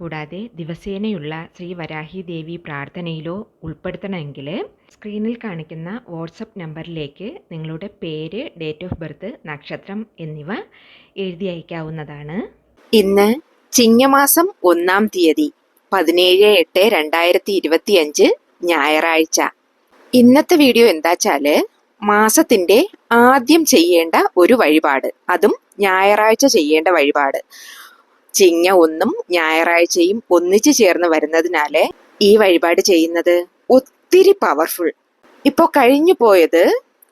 കൂടാതെ ദിവസേനയുള്ള ശ്രീ വരാഹി ദേവി പ്രാർത്ഥനയിലോ ഉൾപ്പെടുത്തണമെങ്കിൽ സ്ക്രീനിൽ കാണിക്കുന്ന വാട്സപ്പ് നമ്പറിലേക്ക് നിങ്ങളുടെ പേര് ഡേറ്റ് ഓഫ് ബർത്ത് നക്ഷത്രം എന്നിവ എഴുതി അയക്കാവുന്നതാണ്. ഇന്ന് ചിങ്ങമാസം ഒന്നാം തീയതി പതിനേഴ് എട്ട് രണ്ടായിരത്തി ഇരുപത്തി അഞ്ച് ഞായറാഴ്ച. ഇന്നത്തെ വീഡിയോ എന്താച്ചാൽ മാസത്തിന്റെ ആദ്യം ചെയ്യേണ്ട ഒരു വഴിപാട് അതും ഞായറാഴ്ച ചെയ്യേണ്ട വഴിപാട്. ചിങ്ങ ഒന്നും ഞായറാഴ്ചയും ഒന്നിച്ചു ചേർന്ന് വരുന്നതിനാല് ഈ വഴിപാട് ചെയ്യുന്നത് ഒത്തിരി പവർഫുൾ ഇപ്പോ കഴിഞ്ഞു പോയത്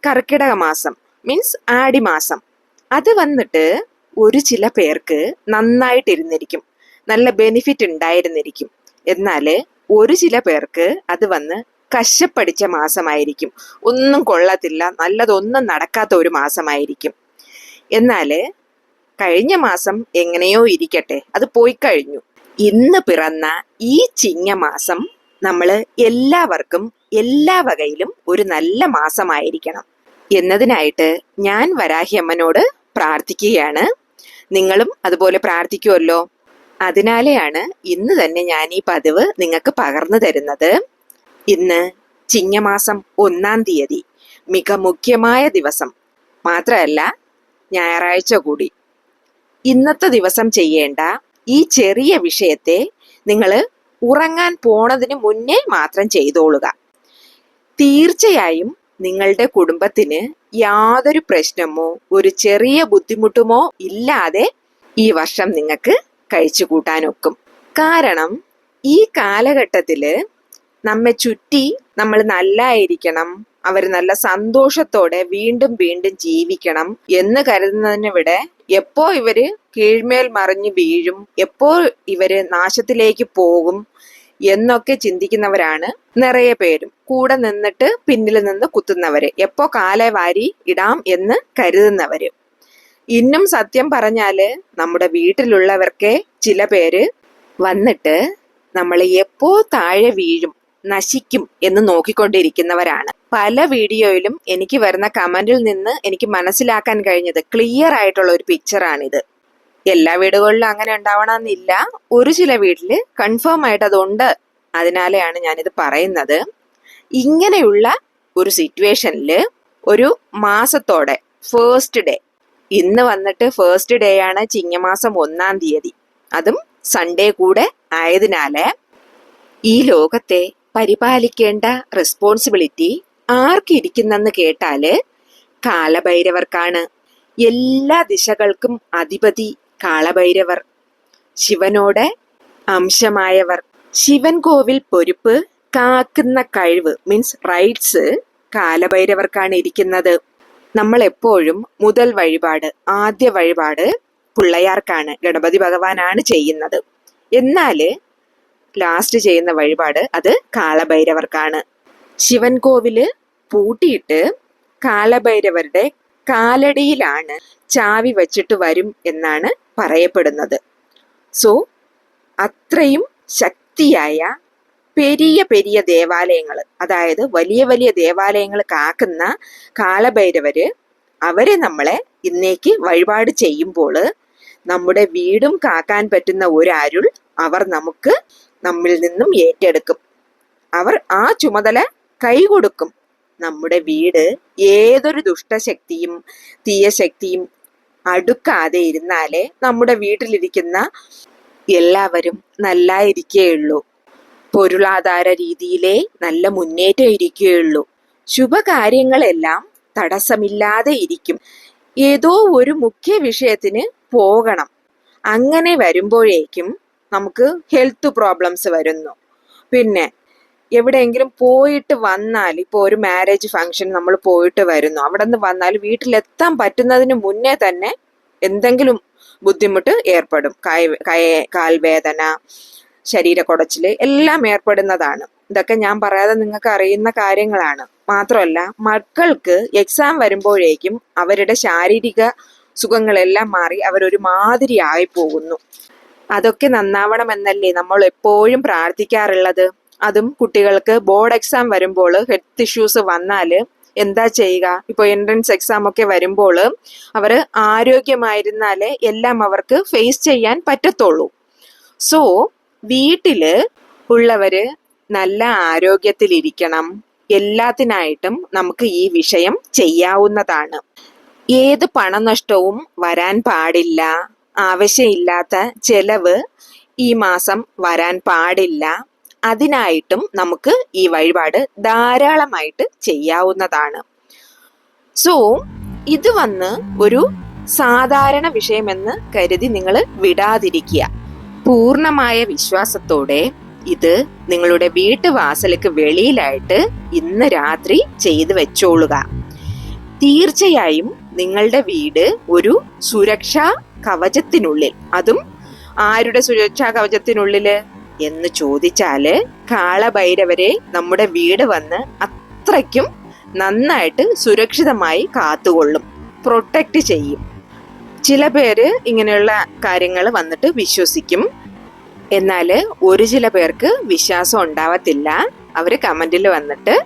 കർക്കിടക മാസം മീൻസ് ആടി മാസം. അത് വന്നിട്ട് ഒരു ചില പേർക്ക് നന്നായിട്ടിരുന്നിരിക്കും നല്ല ബെനിഫിറ്റ് ഉണ്ടായിരുന്നിരിക്കും. എന്നാൽ ഒരു ചില പേർക്ക് അത് വന്ന് കശപ്പടിച്ച മാസമായിരിക്കും. ഒന്നും കൊള്ളത്തില്ല നല്ലതൊന്നും നടക്കാത്ത ഒരു മാസമായിരിക്കും. എന്നാൽ കഴിഞ്ഞ മാസം എങ്ങനെയോ ഇരിക്കട്ടെ അത് പോയി കഴിഞ്ഞു. ഇന്ന് പിറന്ന ഈ ചിങ്ങമാസം നമ്മൾ എല്ലാവർക്കും എല്ലാ വകയിലും ഒരു നല്ല മാസമായിരിക്കണം എന്നതിനായിട്ട് ഞാൻ വരാഹിയമ്മനോട് പ്രാർത്ഥിക്കുകയാണ്. നിങ്ങളും അതുപോലെ പ്രാർത്ഥിക്കുമല്ലോ അതിനാലെയാണ് ഇന്ന് തന്നെ ഞാൻ ഈ പതിവ് നിങ്ങൾക്ക് പകർന്നു തരുന്നത്. ഇന്ന് ചിങ്ങമാസം ഒന്നാം തീയതി മിക മുഖ്യമായ ദിവസം. മാത്രമല്ല ഞായറാഴ്ച കൂടി. ഇന്നത്തെ ദിവസം ചെയ്യേണ്ട ഈ ചെറിയ വിഷയത്തെ നിങ്ങൾ ഉറങ്ങാൻ പോണതിന് മുന്നേ മാത്രം ചെയ്തോളുക. തീർച്ചയായും നിങ്ങളുടെ കുടുംബത്തിന് യാതൊരു പ്രശ്നമോ ഒരു ചെറിയ ബുദ്ധിമുട്ടുമോ ഇല്ലാതെ ഈ വർഷം നിങ്ങൾക്ക് കഴിച്ചു കൂട്ടാനൊക്കും. കാരണം ഈ കാലഘട്ടത്തിൽ നമ്മെ ചുറ്റി നമ്മൾ നല്ലായിരിക്കണം അവർ നല്ല സന്തോഷത്തോടെ വീണ്ടും വീണ്ടും ജീവിക്കണം എന്ന് കരുതുന്നതിനിവിടെ എപ്പോ ഇവർ കീഴ്മേൽ മറിഞ്ഞു വീഴും എപ്പോ ഇവർ നാശത്തിലേക്ക് പോകും എന്നൊക്കെ ചിന്തിക്കുന്നവരാണ് നിറയെ പേരും. കൂടെ നിന്നിട്ട് പിന്നിൽ നിന്ന് കുത്തുന്നവര്. എപ്പോ കാലെ വാരി ഇടാം എന്ന് കരുതുന്നവര്. ഇന്നും സത്യം പറഞ്ഞാൽ നമ്മുടെ വീട്ടിലുള്ളവർക്കെ ചില പേര് വന്നിട്ട് നമ്മൾ എപ്പോ താഴെ വീഴും നശിക്കും എന്ന് നോക്കിക്കൊണ്ടിരിക്കുന്നവരാണ്. പല വീഡിയോയിലും എനിക്ക് വരുന്ന കമന്റിൽ നിന്ന് എനിക്ക് മനസ്സിലാക്കാൻ കഴിഞ്ഞത് ക്ലിയർ ആയിട്ടുള്ള ഒരു പിക്ചറാണിത് എല്ലാ വീടുകളിലും അങ്ങനെ ഉണ്ടാവണമെന്നില്ല. ഒരു ചില വീട്ടിൽ കൺഫേം ആയിട്ട് അതുണ്ട്. അതിനാലെയാണ് ഞാനിത് പറയുന്നത്. ഇങ്ങനെയുള്ള ഒരു സിറ്റുവേഷനിൽ ഒരു മാസത്തോടെ ഫേസ്റ്റ് ഡേ ഇന്ന് വന്നിട്ട് ഫേസ്റ്റ് ഡേ ആണ് ചിങ്ങമാസം ഒന്നാം തീയതി. അതും സൺഡേ കൂടെ ആയതിനാല് ഈ ലോകത്തെ പരിപാലിക്കേണ്ട റെസ്പോൺസിബിലിറ്റി ആർക്കിരിക്കുന്നെന്ന് കേട്ടാൽ കാലഭൈരവർക്കാണ്. എല്ലാ ദിശകൾക്കും അധിപതി കാളഭൈരവർ. ശിവനോട് അംശമായവർ. ശിവൻ കോവിൽ പൊരുപ്പ് കാക്കുന്ന കഴിവ് മീൻസ് റൈറ്റ്സ് കാലഭൈരവർക്കാണ് ഇരിക്കുന്നത്. നമ്മൾ എപ്പോഴും മുതൽ വഴിപാട് ആദ്യ വഴിപാട് പിള്ളയാർക്കാണ് ഗണപതി ഭഗവാനാണ് ചെയ്യുന്നത്. എന്നാൽ ലാസ്റ്റ് ചെയ്യുന്ന വഴിപാട് അത് കാലഭൈരവർക്കാണ്. ശിവൻ കോവിൽ പൂട്ടിയിട്ട് കാലഭൈരവരുടെ കാലടിയിലാണ് ചാവി വച്ചിട്ട് വരും എന്നാണ് പറയപ്പെടുന്നത്. സോ അത്രയും ശക്തിയായ പെരിയ പെരിയ ദേവാലയങ്ങൾ അതായത് വലിയ വലിയ ദേവാലയങ്ങൾ കാക്കുന്ന കാലഭൈരവര് അവരെ നമ്മളെ ഇന്നേക്ക് വഴിപാട് ചെയ്യുമ്പോൾ നമ്മുടെ വീടും കാക്കാൻ പറ്റുന്ന ഒരു അരുൾ അവർ നമുക്ക് നമ്മിൽ നിന്നും ഏറ്റെടുക്കും. അവർ ആ ചുമതല കൈകൊടുക്കും. നമ്മുടെ വീട് ഏതൊരു ദുഷ്ടശക്തിയും തീയശക്തിയും അടുക്കാതെ ഇരുന്നാലേ നമ്മുടെ വീട്ടിലിരിക്കുന്ന എല്ലാവരും നല്ലായിരിക്കുകയുള്ളൂ പൊരുളാധാര രീതിയിലെ നല്ല മുന്നേറ്റം ഇരിക്കുകയുള്ളൂ ശുഭകാര്യങ്ങളെല്ലാം തടസ്സമില്ലാതെ ഇരിക്കും. ഏതോ ഒരു മുഖ്യ വിഷയത്തിന് പോകണം. അങ്ങനെ വരുമ്പോഴേക്കും നമുക്ക് ഹെൽത്ത് പ്രോബ്ലംസ് വരുന്നു. പിന്നെ എവിടെയെങ്കിലും പോയിട്ട് വന്നാൽ ഇപ്പോൾ ഒരു മാരേജ് ഫംഗ്ഷൻ നമ്മൾ പോയിട്ട് വരുന്നു. അവിടെ നിന്ന് വന്നാൽ വീട്ടിലെത്താൻ പറ്റുന്നതിന് മുന്നേ തന്നെ എന്തെങ്കിലും ബുദ്ധിമുട്ട് ഏർപ്പെടും. കൈ കൈ കാൽവേദന ശരീരക്കുടച്ചിൽ എല്ലാം ഏർപ്പെടുന്നതാണ്. ഇതൊക്കെ ഞാൻ പറയാതെ നിങ്ങൾക്ക് അറിയുന്ന കാര്യങ്ങളാണ്. മാത്രമല്ല മക്കൾക്ക് എക്സാം വരുമ്പോഴേക്കും അവരുടെ ശാരീരിക സുഖങ്ങളെല്ലാം മാറി അവരൊരു മാതിരി ആയി പോകുന്നു അതൊക്കെ നന്നാവണമെന്നല്ലേ നമ്മൾ എപ്പോഴും പ്രാർത്ഥിക്കാറുള്ളത്? അതും കുട്ടികൾക്ക് ബോർഡ് എക്സാം വരുമ്പോൾ ഹെൽത്ത് ഇഷ്യൂസ് വന്നാൽ എന്താ ചെയ്യുക? ഇപ്പോൾ എൻട്രൻസ് എക്സാം ഒക്കെ വരുമ്പോൾ അവർ ആരോഗ്യമായിരുന്നാലേ എല്ലാം അവർക്ക് ഫേസ് ചെയ്യാൻ പറ്റത്തുള്ളൂ. സോ വീട്ടിൽ ഉള്ളവര് നല്ല ആരോഗ്യത്തിലിരിക്കണം എല്ലാത്തിനായിട്ടും നമുക്ക് ഈ വിഷയം ചെയ്യാവുന്നതാണ്. ഏത് പണനഷ്ടവും വരാൻ പാടില്ല. ആവശ്യമില്ലാത്ത ചെലവ് ഈ മാസം വരാൻ പാടില്ല. അതിനായിട്ടും നമുക്ക് ഈ വഴിപാട് ധാരാളമായിട്ട് ചെയ്യാവുന്നതാണ്. സോ ഇത് വന്ന് ഒരു സാധാരണ വിഷയമെന്ന് കരുതി നിങ്ങൾ വിടാതിരിക്കുക. പൂർണമായ വിശ്വാസത്തോടെ ഇത് നിങ്ങളുടെ വീട്ടുവാസലക്ക് വെളിയിലായിട്ട് ഇന്ന് രാത്രി ചെയ്തു വെച്ചോളുക. തീർച്ചയായും നിങ്ങളുടെ വീട് ഒരു സുരക്ഷാ കവചത്തിനുള്ളിൽ. അതും ആരുടെ സുരക്ഷാ കവചത്തിനുള്ളിൽ? എന്ന് ചോദിച്ചാൽ കാളഭൈരവരെ നമ്മുടെ വീട് വന്ന് അത്രയ്ക്കും നന്നായിട്ട് സുരക്ഷിതമായി കാത്തുകൊള്ളും പ്രൊട്ടക്റ്റ് ചെയ്യും. ചില പേര് ഇങ്ങനെയുള്ള കാര്യങ്ങൾ വന്നിട്ട് വിശ്വസിക്കും. എന്നാൽ ഒരു ചില പേർക്ക് വിശ്വാസം ഉണ്ടാവത്തില്ല. അവർ കമന്റിൽ വന്നിട്ട്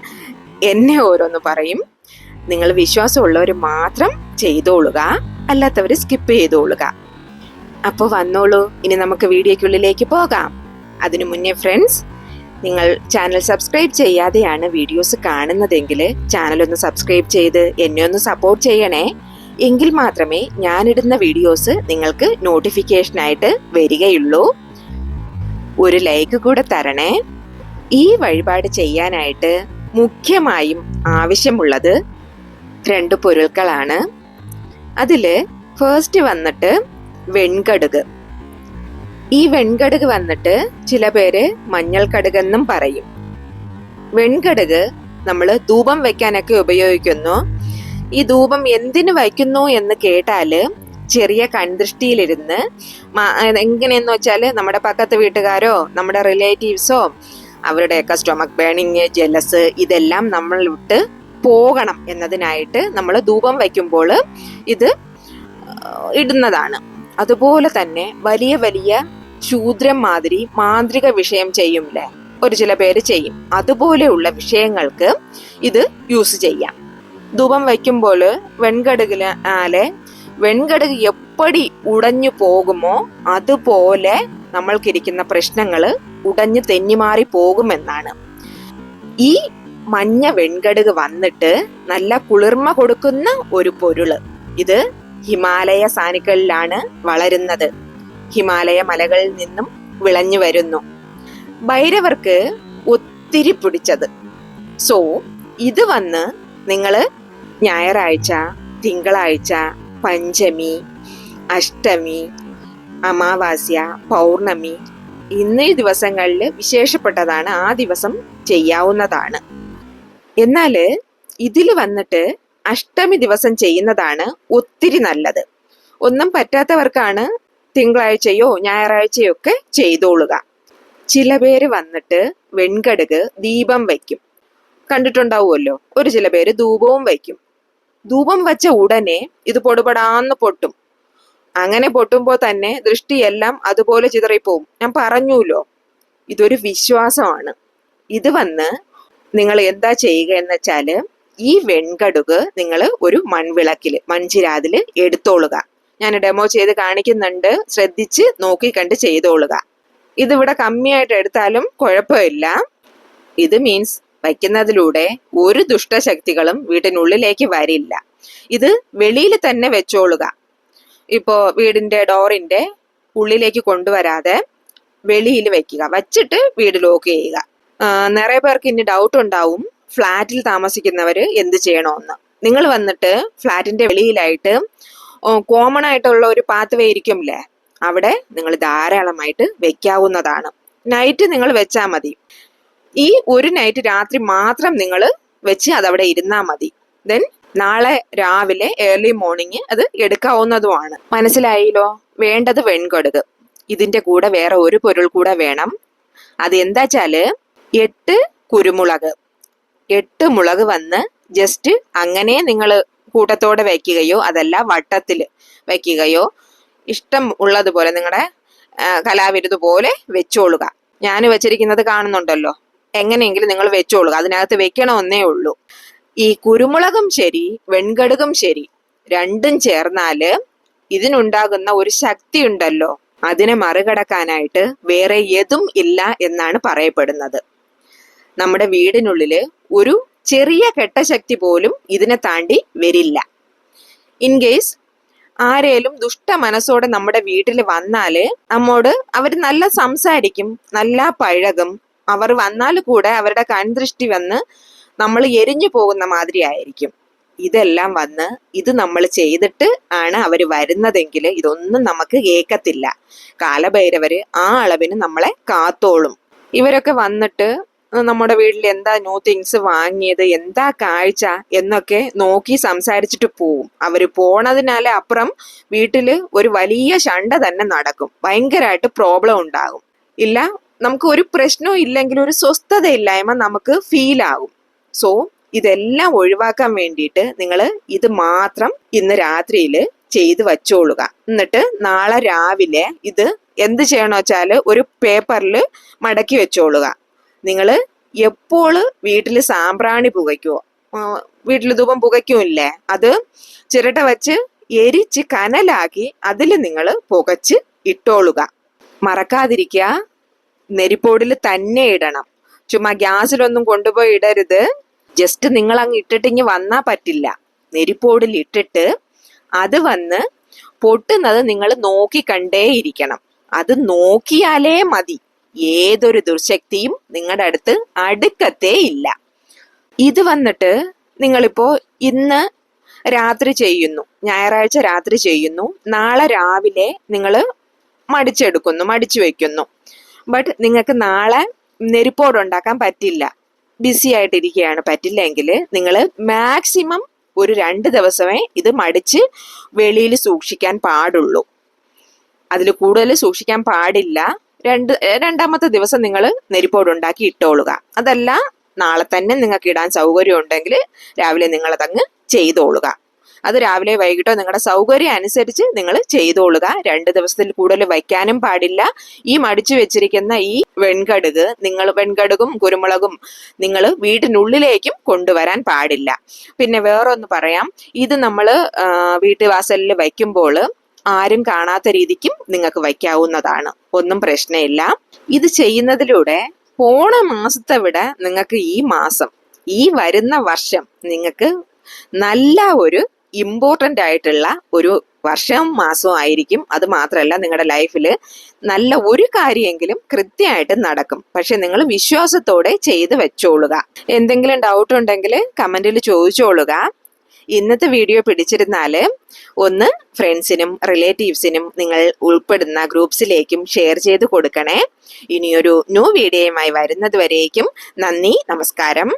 എന്നെ ഓരോന്ന് പറയും. നിങ്ങൾ വിശ്വാസമുള്ളവർ മാത്രം ചെയ്തോളുക അല്ലാത്തവർ സ്കിപ്പ് ചെയ്തോളുക. അപ്പോൾ വന്നോളൂ ഇനി നമുക്ക് വീഡിയോയ്ക്കുള്ളിലേക്ക് പോകാം. അതിനു മുന്നേ ഫ്രണ്ട്സ് നിങ്ങൾ ചാനൽ സബ്സ്ക്രൈബ് ചെയ്യാതെയാണ് വീഡിയോസ് കാണുന്നതെങ്കിൽ ചാനൽ ഒന്ന് സബ്സ്ക്രൈബ് ചെയ്ത് എന്നെ ഒന്ന് സപ്പോർട്ട് ചെയ്യണേ. എങ്കിൽ മാത്രമേ ഞാനിടുന്ന വീഡിയോസ് നിങ്ങൾക്ക് നോട്ടിഫിക്കേഷനായിട്ട് വരികയുള്ളൂ. ഒരു ലൈക്ക് കൂടെ തരണേ. ഈ വഴിപാട് ചെയ്യാനായിട്ട് മുഖ്യമായും ആവശ്യമുള്ളത് രണ്ട് പൊരുൾകളാണ്. അതിൽ ഫേസ്റ്റ് വന്നിട്ട് വെൺകടുക്. ഈ വെൺകടുക് വന്നിട്ട് ചില പേര് മഞ്ഞൾ കടുകെന്നും പറയും. വെൺകടുക് നമ്മൾ ധൂപം വെക്കാനൊക്കെ ഉപയോഗിക്കുന്നു. ഈ ധൂപം എന്തിനു വയ്ക്കുന്നു എന്ന് കേട്ടാൽ ചെറിയ കൺദൃഷ്ടിയിലിരുന്ന് എങ്ങനെയെന്ന് വെച്ചാൽ നമ്മുടെ പക്കത്ത് വീട്ടുകാരോ നമ്മുടെ റിലേറ്റീവ്സോ അവരുടെയൊക്കെ സ്റ്റൊമക് ബേണിങ് ജലസ് ഇതെല്ലാം നമ്മൾ വിട്ട് പോകണം എന്നതിനായിട്ട് നമ്മൾ ധൂപം വയ്ക്കുമ്പോൾ ഇത് ഇടുന്നതാണ്. അതുപോലെ തന്നെ വലിയ വലിയ ശൂദ്രം മാതിരി മാന്ത്രിക വിഷയം ചെയ്യുമില്ലേ ഒരു ചില പേര് ചെയ്യും. അതുപോലെയുള്ള വിഷയങ്ങൾക്ക് ഇത് യൂസ് ചെയ്യാം. ധൂപം വയ്ക്കുമ്പോൾ വെൺകടുകിലെ വെൺകടുക് എപ്പടി ഉടഞ്ഞു പോകുമോ അതുപോലെ നമ്മൾക്കിരിക്കുന്ന പ്രശ്നങ്ങൾ ഉടഞ്ഞു തെന്നിമാറി പോകുമെന്നാണ്. ഈ മഞ്ഞ വെൺകടുക് വന്നിട്ട് നല്ല കുളിർമ കൊടുക്കുന്ന ഒരു പൊരുൾ. ഇത് ഹിമാലയ സാനുക്കളിലാണ് വളരുന്നത്. ഹിമാലയ മലകളിൽ നിന്നും വിളഞ്ഞു വരുന്നു. ഭൈരവർക്ക് ഒത്തിരി പിടിച്ചത്. സോ ഇത് വന്ന് നിങ്ങൾ ഞായറാഴ്ച തിങ്കളാഴ്ച പഞ്ചമി അഷ്ടമി അമാവാസ്യ പൗർണമി എന്നീ ദിവസങ്ങളിൽ വിശേഷപ്പെട്ടതാണ് ആ ദിവസം ചെയ്യാവുന്നതാണ്. എന്നാൽ ഇതിൽ വന്നിട്ട് അഷ്ടമി ദിവസം ചെയ്യുന്നതാണ് ഒത്തിരി നല്ലത്. ഒന്നും പറ്റാത്തവർക്കാണ് തിങ്കളാഴ്ചയോ ഞായറാഴ്ചയോ ഒക്കെ ചെയ്തോളുക. ചില പേര് വന്നിട്ട് വെൺകടുക് ദീപം വയ്ക്കും. കണ്ടിട്ടുണ്ടാവുമല്ലോ? ഒരു ചില പേര് ധൂപവും വയ്ക്കും. ധൂപം വച്ച ഉടനെ ഇത് പൊടുപടാന്ന് പൊട്ടും. അങ്ങനെ പൊട്ടുമ്പോൾ തന്നെ ദൃഷ്ടിയെല്ലാം അതുപോലെ ചിതറിപ്പോവും. ഞാൻ പറഞ്ഞുല്ലോ ഇതൊരു വിശ്വാസമാണ്. ഇത് വന്ന് നിങ്ങൾ എന്താ ചെയ്യുക എന്ന് വെച്ചാൽ ഈ വെൺകടുക് നിങ്ങൾ ഒരു മൺവിളക്കിൽ മൺചിരാതിൽ എടുത്തോളുക. ഞാൻ ഡെമോ ചെയ്ത് കാണിക്കുന്നുണ്ട്. ശ്രദ്ധിച്ച് നോക്കി കണ്ട് ചെയ്തോളുക. ഇതിവിടെ കമ്മിയായിട്ട് എടുത്താലും കുഴപ്പമില്ല. ഇത് മീൻസ് വയ്ക്കുന്നതിലൂടെ ഒരു ദുഷ്ടശക്തികളും വീട്ടിനുള്ളിലേക്ക് വരില്ല. ഇത് വെളിയിൽ തന്നെ വെച്ചോളുക. ഇപ്പോൾ വീടിന്റെ ഡോറിന്റെ ഉള്ളിലേക്ക് കൊണ്ടുവരാതെ വെളിയിൽ വെക്കുക. വച്ചിട്ട് വീട് ലോക്ക് ചെയ്യുക. നിറയെ പേർക്ക് ഇനി ഡൗട്ട് ഉണ്ടാവും. ഫ്ലാറ്റിൽ താമസിക്കുന്നവര് എന്ത് ചെയ്യണമെന്ന്. നിങ്ങൾ വന്നിട്ട് ഫ്ലാറ്റിന്റെ വെളിയിലായിട്ട് കോമൺ ആയിട്ടുള്ള ഒരു പാത്ത് വേ ഇരിക്കുമല്ലേ അവിടെ നിങ്ങൾ ധാരാളമായിട്ട് വെക്കാവുന്നതാണ്. നൈറ്റ് നിങ്ങൾ വെച്ചാൽ മതി. ഈ ഒരു നൈറ്റ് രാത്രി മാത്രം നിങ്ങൾ വെച്ച് അതവിടെ ഇരുന്നാൽ മതി. ദെൻ നാളെ രാവിലെ ഏർലി മോർണിംഗ് അത് എടുക്കാവുന്നതുമാണ്. മനസ്സിലായില്ലോ? വേണ്ടത് വെൺകൊടുക്. ഇതിന്റെ കൂടെ വേറെ ഒരു പൊരുൾ കൂടെ വേണം. അത് എന്താച്ചാൽ എട്ട് കുരുമുളക്. എട്ട് മുളക് വന്ന് ജസ്റ്റ് അങ്ങനെ നിങ്ങൾ കൂട്ടത്തോടെ വയ്ക്കുകയോ അതല്ല വട്ടത്തിൽ വയ്ക്കുകയോ ഇഷ്ടം ഉള്ളതുപോലെ നിങ്ങളുടെ കലാവിരുത് പോലെ വെച്ചോളുക. ഞാൻ വെച്ചിരിക്കുന്നത് കാണുന്നുണ്ടല്ലോ. എങ്ങനെയെങ്കിലും നിങ്ങൾ വെച്ചോളുക. അതിനകത്ത് വെക്കണമെന്നേ ഉള്ളൂ. ഈ കുരുമുളകും ശരി വെൺകടുകും ശരി രണ്ടും ചേർന്നാൽ ഇതിനുണ്ടാകുന്ന ഒരു ശക്തി ഉണ്ടല്ലോ. അതിനെ മറികടക്കാനായിട്ട് വേറെ എതും ഇല്ല എന്നാണ് പറയപ്പെടുന്നത്. നമ്മുടെ വീടിനുള്ളിൽ ഒരു ചെറിയ കെട്ടശക്തി പോലും ഇതിനെ താണ്ടി വരില്ല. ഇൻ കേസ് ആരേലും ദുഷ്ട മനസ്സോടെ നമ്മുടെ വീട്ടിൽ വന്നാൽ നമ്മോട് അവർ നല്ല സംസാരിക്കും നല്ല പഴകും. അവർ വന്നാൽ കൂടെ അവരുടെ കൺദൃഷ്ടി വന്ന് നമ്മൾ എരിഞ്ഞു പോകുന്ന മാതിരി ആയിരിക്കും. ഇതെല്ലാം വന്ന് ഇത് നമ്മൾ ചെയ്തിട്ട് ആണ് അവർ വരുന്നതെങ്കിൽ ഇതൊന്നും നമുക്ക് കേൾക്കത്തില്ല കാലഭൈരവര് ആ അളവിന് നമ്മളെ കാത്തോളും. ഇവരൊക്കെ വന്നിട്ട് നമ്മുടെ വീട്ടിൽ എന്താ ന്യൂ തിങ്സ് വാങ്ങിയത് എന്താ കാഴ്ച എന്നൊക്കെ നോക്കി സംസാരിച്ചിട്ട് പോവും. അവർ പോണതിനാലെ അപ്പുറം വീട്ടിൽ ഒരു വലിയ ശണ്ട തന്നെ നടക്കും. ഭയങ്കരമായിട്ട് പ്രോബ്ലം ഉണ്ടാകും. ഇല്ല നമുക്ക് ഒരു പ്രശ്നവും ഇല്ലെങ്കിൽ ഒരു സ്വസ്ഥതയില്ലായ്മ നമുക്ക് ഫീൽ ആകും. സോ ഇതെല്ലാം ഒഴിവാക്കാൻ വേണ്ടിയിട്ട് നിങ്ങൾ ഇത് മാത്രം ഇന്ന് രാത്രിയിൽ ചെയ്തു വച്ചോളുക. എന്നിട്ട് നാളെ രാവിലെ ഇത് എന്ത് ചെയ്യണോ വെച്ചാൽ ഒരു പേപ്പറിൽ മടക്കി വെച്ചോളുക. നിങ്ങൾ എപ്പോൾ വീട്ടിൽ സാമ്പ്രാണി പുകയ്ക്കുമോ വീട്ടിൽ ധൂപം പുകയ്ക്കുമില്ലേ അത് ചിരട്ട വച്ച് എരിച്ച് കനലാക്കി അതിൽ നിങ്ങൾ പുകച്ച് ഇട്ടോളുക. മറക്കാതിരിക്കുക. നെരിപ്പോടിൽ തന്നെ ഇടണം. ചുമ്മാ ഗ്യാസിലൊന്നും കൊണ്ടുപോയി ഇടരുത്. ജസ്റ്റ് നിങ്ങൾ അങ്ങ് ഇട്ടിട്ട് ഇങ്ങ് വന്നാ പറ്റില്ല. നെരിപ്പോടിൽ ഇട്ടിട്ട് അത് വന്ന് പൊട്ടുന്നത് നിങ്ങൾ നോക്കി കണ്ടേയിരിക്കണം. അത് നോക്കിയാലേ മതി. ഏതൊരു ദുർശക്തിയും നിങ്ങളുടെ അടുത്ത് അടുക്കത്തേ ഇല്ല. ഇത് വന്നിട്ട് നിങ്ങളിപ്പോ ഇന്ന് രാത്രി ചെയ്യുന്നു. ഞായറാഴ്ച രാത്രി ചെയ്യുന്നു. നാളെ രാവിലെ നിങ്ങൾ മടിച്ചെടുക്കുന്നു മടിച്ചു വെക്കുന്നു. ബട്ട് നിങ്ങൾക്ക് നാളെ നെരിപ്പോടുണ്ടാക്കാൻ പറ്റില്ല. ബിസി ആയിട്ടിരിക്കുകയാണ്. പറ്റില്ലെങ്കിൽ നിങ്ങൾ മാക്സിമം ഒരു രണ്ട് ദിവസമേ ഇത് മടിച്ച് വെളിയിൽ സൂക്ഷിക്കാൻ പാടുള്ളൂ. അതിൽ കൂടുതൽ സൂക്ഷിക്കാൻ പാടില്ല. രണ്ട് രണ്ടാമത്തെ ദിവസം നിങ്ങൾ നെരിപ്പോട് ഉണ്ടാക്കി ഇട്ടോളുക. അതല്ല നാളെ തന്നെ നിങ്ങൾക്ക് ഇടാൻ സൗകര്യം ഉണ്ടെങ്കിൽ രാവിലെ നിങ്ങളതങ്ങ് ചെയ്തോളുക. അത് രാവിലെ വൈകിട്ടോ നിങ്ങളുടെ സൗകര്യം അനുസരിച്ച് നിങ്ങൾ ചെയ്തോളുക. രണ്ട് ദിവസത്തിൽ കൂടുതൽ വയ്ക്കാനും പാടില്ല. ഈ മടിച്ചു വെച്ചിരിക്കുന്ന ഈ വെൺകടുക് നിങ്ങൾ വെൺകടുകും കുരുമുളകും നിങ്ങൾ വീടിനുള്ളിലേക്കും കൊണ്ടുവരാൻ പാടില്ല. പിന്നെ വേറൊന്ന് പറയാം. ഇത് നമ്മൾ വീട്ടുവാസലിൽ വയ്ക്കുമ്പോൾ ആരും കാണാത്ത രീതിക്കും നിങ്ങൾക്ക് വയ്ക്കാവുന്നതാണ്. ഒന്നും പ്രശ്നമില്ല. ഇത് ചെയ്യുന്നതിലൂടെ പോണ മാസത്തെ വിടെ നിങ്ങൾക്ക് ഈ മാസം ഈ വരുന്ന വർഷം നിങ്ങൾക്ക് നല്ല ഒരു ഇമ്പോർട്ടന്റ് ആയിട്ടുള്ള ഒരു വർഷവും മാസവും ആയിരിക്കും. അത് മാത്രമല്ല നിങ്ങളുടെ ലൈഫിൽ നല്ല ഒരു കാര്യമെങ്കിലും കൃത്യമായിട്ട് നടക്കും. പക്ഷെ നിങ്ങൾ വിശ്വാസത്തോടെ ചെയ്ത് വെച്ചോളുക. എന്തെങ്കിലും ഡൗട്ട് ഉണ്ടെങ്കിൽ കമന്റിൽ ചോദിച്ചോളുക. ഇന്നത്തെ വീഡിയോ പിടിച്ചിരുന്നാൽ ഒന്ന് ഫ്രണ്ട്സിനും റിലേറ്റീവ്സിനും നിങ്ങൾ ഉൾപ്പെടുന്ന ഗ്രൂപ്പ്സിലേക്കും ഷെയർ ചെയ്ത് കൊടുക്കണേ. ഇനിയൊരു ന്യൂ വീഡിയോയുമായി വരുന്നത് വരേക്കും നന്ദി നമസ്കാരം.